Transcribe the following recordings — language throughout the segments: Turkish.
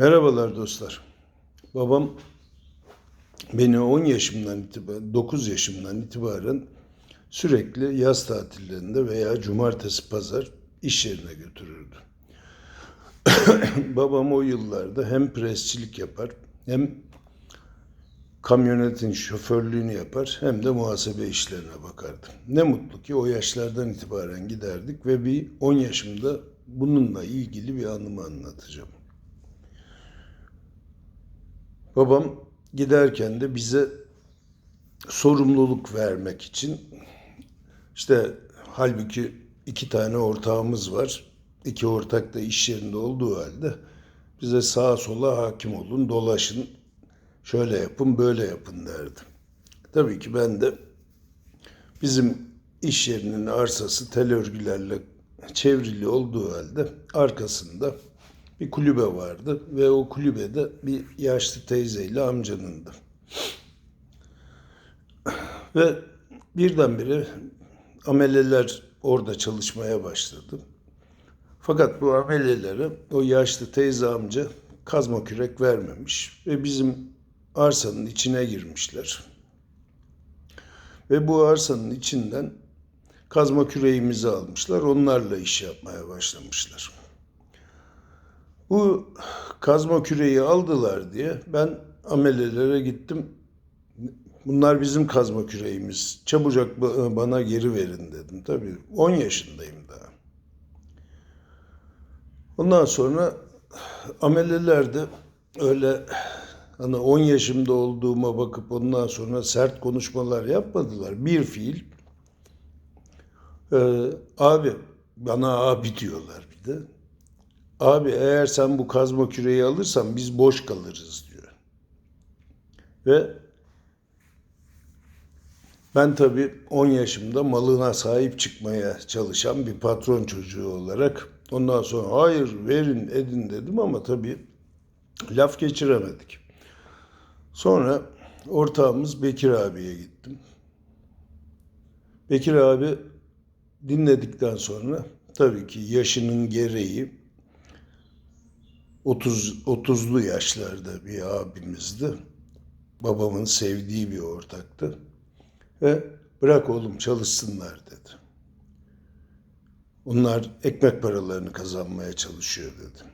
Merhabalar dostlar. Babam beni 10 yaşımdan itibaren, 9 yaşımdan itibaren sürekli yaz tatillerinde veya cumartesi pazar iş yerine götürürdü. Babam o yıllarda hem presçilik yapar hem kamyonetin şoförlüğünü yapar hem de muhasebe işlerine bakardı. Ne mutlu ki o yaşlardan itibaren giderdik ve bir 10 yaşımda bununla ilgili bir anımı anlatacağım. Babam giderken de bize sorumluluk vermek için işte halbuki iki tane ortağımız var. İki ortak da iş yerinde olduğu halde bize sağa sola hakim olun, dolaşın, şöyle yapın, böyle yapın derdi. Tabii ki ben de bizim iş yerinin arsası tel örgülerle çevrili olduğu halde arkasında bir kulübe vardı ve o kulübede bir yaşlı teyzeyle amcanındı. Ve birdenbire ameleler orada çalışmaya başladı. Fakat bu amelelere o yaşlı teyze amca kazma kürek vermemiş ve bizim arsanın içine girmişler. Ve bu arsanın içinden kazma küreğimizi almışlar. Onlarla iş yapmaya başlamışlar. Bu kazma küreği aldılar diye ben amelelere gittim. Bunlar bizim kazma küreğimiz. Çabucak ba- bana geri verin dedim. Tabii 10 yaşındayım daha. Ondan sonra ameleler de öyle hani 10 yaşımda olduğuma bakıp ondan sonra sert konuşmalar yapmadılar. Bir fiil ee, abi bana abi diyorlar bir de. Abi eğer sen bu kazma küreği alırsan biz boş kalırız diyor. Ve ben tabii 10 yaşımda malına sahip çıkmaya çalışan bir patron çocuğu olarak ondan sonra hayır verin edin dedim ama tabii laf geçiremedik. Sonra ortağımız Bekir abiye gittim. Bekir abi dinledikten sonra tabii ki yaşının gereği 30 30'lu yaşlarda bir abimizdi. Babamın sevdiği bir ortaktı. Ve bırak oğlum çalışsınlar dedi. Onlar ekmek paralarını kazanmaya çalışıyor dedi.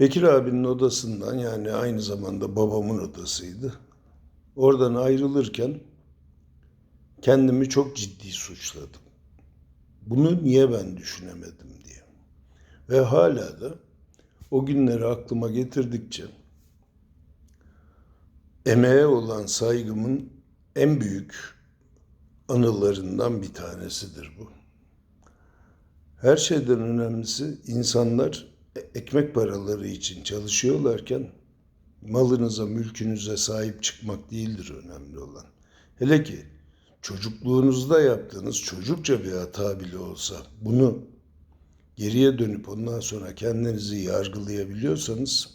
Bekir abinin odasından yani aynı zamanda babamın odasıydı. Oradan ayrılırken kendimi çok ciddi suçladım. Bunu niye ben düşünemedim. Ve hala da o günleri aklıma getirdikçe emeğe olan saygımın en büyük anılarından bir tanesidir bu. Her şeyden önemlisi insanlar ekmek paraları için çalışıyorlarken malınıza, mülkünüze sahip çıkmak değildir önemli olan. Hele ki çocukluğunuzda yaptığınız çocukça bir hata bile olsa bunu geriye dönüp ondan sonra kendinizi yargılayabiliyorsanız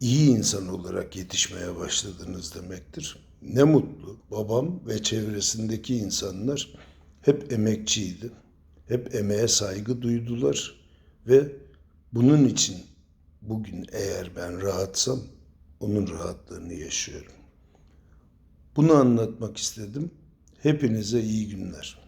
iyi insan olarak yetişmeye başladınız demektir. Ne mutlu babam ve çevresindeki insanlar hep emekçiydi. Hep emeğe saygı duydular ve bunun için bugün eğer ben rahatsam onun rahatlığını yaşıyorum. Bunu anlatmak istedim. Hepinize iyi günler.